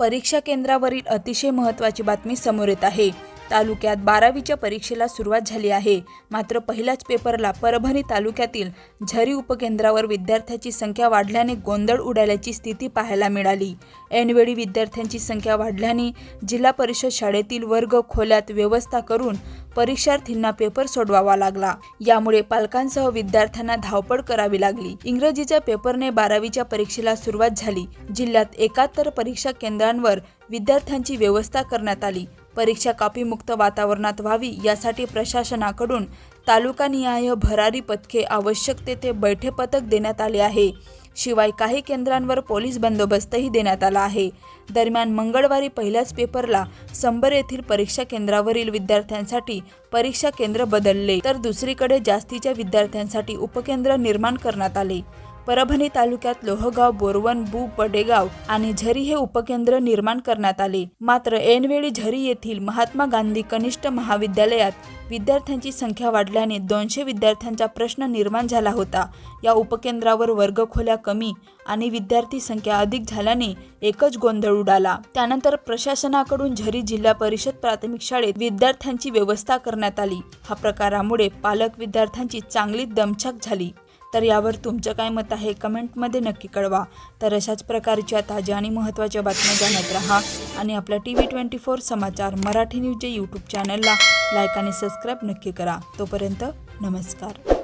परीक्षा केंद्रावरील अतिशय महत्त्वाची बातमी समोर येत आहे. तालुक्यात बारावीच्या परीक्षेला सुरुवात झाली आहे. मात्र पहिल्याच पेपरला परभणी तालुक्यातील झरी उपकेंद्रावर विद्यार्थ्यांची संख्या वाढल्याने गोंधळ उडाल्याची स्थिती पाहायला मिळाली. ऐनवेळी विद्यार्थ्यांची संख्या वाढल्याने जिल्हा परिषद शाळेतील वर्ग खोल्यात व्यवस्था करून परीक्षार्थींना पेपर सोडवावा लागला. यामुळे पालकांसह विद्यार्थ्यांना धावपळ करावी लागली. इंग्रजीच्या पेपरने बारावीच्या परीक्षेला सुरुवात झाली. जिल्ह्यात एकाहत्तर परीक्षा केंद्रांवर विद्यार्थ्यांची व्यवस्था करण्यात आली. परीक्षा कापीमुक्त वातावरणात व्हावी यासाठी प्रशासनाकडून तालुकानिहाय भरारी पथके आवश्यक तेथे बैठे पथक देण्यात आले आहे. शिवाय काही केंद्रांवर पोलीस बंदोबस्तही देण्यात आला आहे. दरम्यान मंगळवारी पहिल्याच पेपरला संबर येथील परीक्षा केंद्रावरील विद्यार्थ्यांसाठी परीक्षा केंद्र बदलले तर दुसरीकडे जास्तीच्या विद्यार्थ्यांसाठी उपकेंद्र निर्माण करण्यात आले. परभणी तालुक्यात लोहगाव बोरवन बू पडेगाव आणि झरी हे उपकेंद्र निर्माण करण्यात आले. मात्र ऐनवेळी झरी येथील महात्मा गांधी कनिष्ठ महाविद्यालयात विद्यार्थ्यांची संख्या वाढल्याने दोनशे विद्यार्थ्यांचा प्रश्न निर्माण झाला होता. या उपकेंद्रावर वर्गखोल्या कमी आणि विद्यार्थी संख्या अधिक झाल्याने एकच गोंधळ उडाला. त्यानंतर प्रशासनाकडून झरी जिल्हा परिषद प्राथमिक शाळेत विद्यार्थ्यांची व्यवस्था करण्यात आली. हा प्रकारामुळे पालक विद्यार्थ्यांची चांगली दमछाक झाली. तर यावर तुमचं काय मत आहे? कमेंटमध्ये नक्की कळवा. तर अशाच प्रकारच्या ताज्या आणि महत्त्वाच्या बातम्या जाणत राहा आणि आपल्या टी व्ही ट्वेंटी फोर समाचार मराठी न्यूज यूट्यूब चॅनलला लाईक आणि सबस्क्राईब नक्की करा. तोपर्यंत नमस्कार.